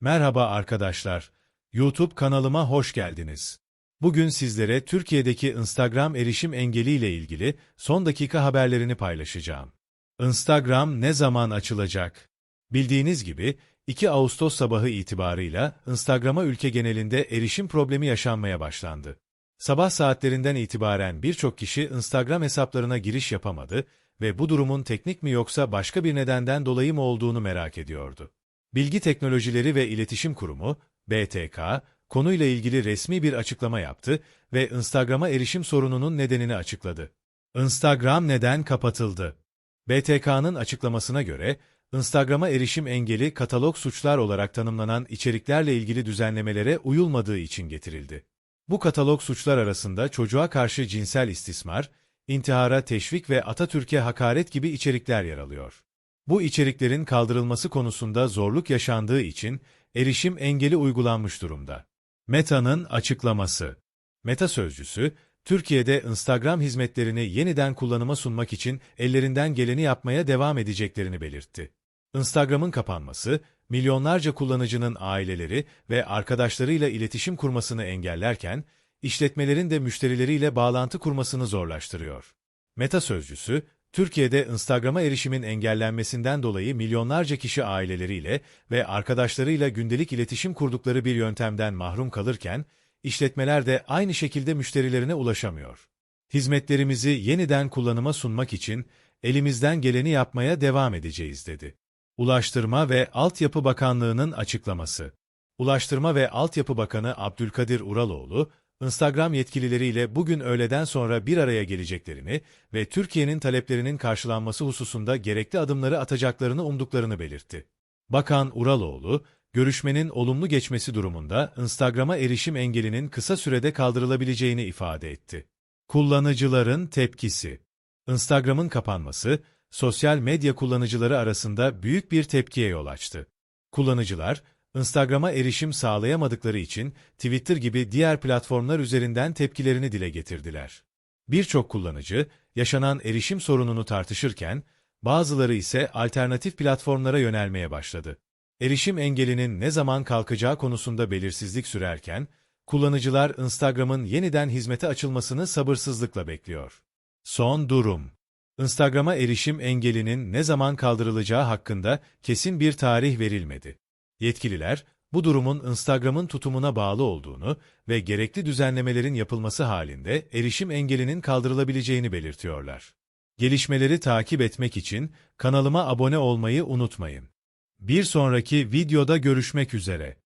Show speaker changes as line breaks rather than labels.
Merhaba arkadaşlar. YouTube kanalıma hoş geldiniz. Bugün sizlere Türkiye'deki Instagram erişim engeliyle ilgili son dakika haberlerini paylaşacağım. Instagram ne zaman açılacak? Bildiğiniz gibi 2 Ağustos sabahı itibarıyla Instagram'a ülke genelinde erişim problemi yaşanmaya başlandı. Sabah saatlerinden itibaren birçok kişi Instagram hesaplarına giriş yapamadı ve bu durumun teknik mi yoksa başka bir nedenden dolayı mı olduğunu merak ediyordu. Bilgi Teknolojileri ve İletişim Kurumu, BTK, konuyla ilgili resmi bir açıklama yaptı ve Instagram'a erişim sorununun nedenini açıkladı. Instagram neden kapatıldı? BTK'nın açıklamasına göre, Instagram'a erişim engeli katalog suçlar olarak tanımlanan içeriklerle ilgili düzenlemelere uyulmadığı için getirildi. Bu katalog suçlar arasında çocuğa karşı cinsel istismar, intihara teşvik ve Atatürk'e hakaret gibi içerikler yer alıyor. Bu içeriklerin kaldırılması konusunda zorluk yaşandığı için erişim engeli uygulanmış durumda. Meta'nın açıklaması Meta sözcüsü, Türkiye'de Instagram hizmetlerini yeniden kullanıma sunmak için ellerinden geleni yapmaya devam edeceklerini belirtti. Instagram'ın kapanması, milyonlarca kullanıcının aileleri ve arkadaşlarıyla iletişim kurmasını engellerken, işletmelerin de müşterileriyle bağlantı kurmasını zorlaştırıyor. Meta sözcüsü, Türkiye'de Instagram'a erişimin engellenmesinden dolayı milyonlarca kişi aileleriyle ve arkadaşlarıyla gündelik iletişim kurdukları bir yöntemden mahrum kalırken, işletmeler de aynı şekilde müşterilerine ulaşamıyor. Hizmetlerimizi yeniden kullanıma sunmak için elimizden geleni yapmaya devam edeceğiz dedi. Ulaştırma ve Altyapı Bakanlığı'nın açıklaması. Ulaştırma ve Altyapı Bakanı Abdülkadir Uraloğlu, Instagram yetkilileriyle bugün öğleden sonra bir araya geleceklerini ve Türkiye'nin taleplerinin karşılanması hususunda gerekli adımları atacaklarını umduklarını belirtti. Bakan Uraloğlu, görüşmenin olumlu geçmesi durumunda Instagram'a erişim engelinin kısa sürede kaldırılabileceğini ifade etti. Kullanıcıların tepkisi Instagram'ın kapanması, sosyal medya kullanıcıları arasında büyük bir tepkiye yol açtı. Kullanıcılar, Instagram'a erişim sağlayamadıkları için Twitter gibi diğer platformlar üzerinden tepkilerini dile getirdiler. Birçok kullanıcı, yaşanan erişim sorununu tartışırken, bazıları ise alternatif platformlara yönelmeye başladı. Erişim engelinin ne zaman kalkacağı konusunda belirsizlik sürerken, kullanıcılar Instagram'ın yeniden hizmete açılmasını sabırsızlıkla bekliyor. Son durum Instagram'a erişim engelinin ne zaman kaldırılacağı hakkında kesin bir tarih verilmedi. Yetkililer, bu durumun Instagram'ın tutumuna bağlı olduğunu ve gerekli düzenlemelerin yapılması halinde erişim engelinin kaldırılabileceğini belirtiyorlar. Gelişmeleri takip etmek için kanalıma abone olmayı unutmayın. Bir sonraki videoda görüşmek üzere.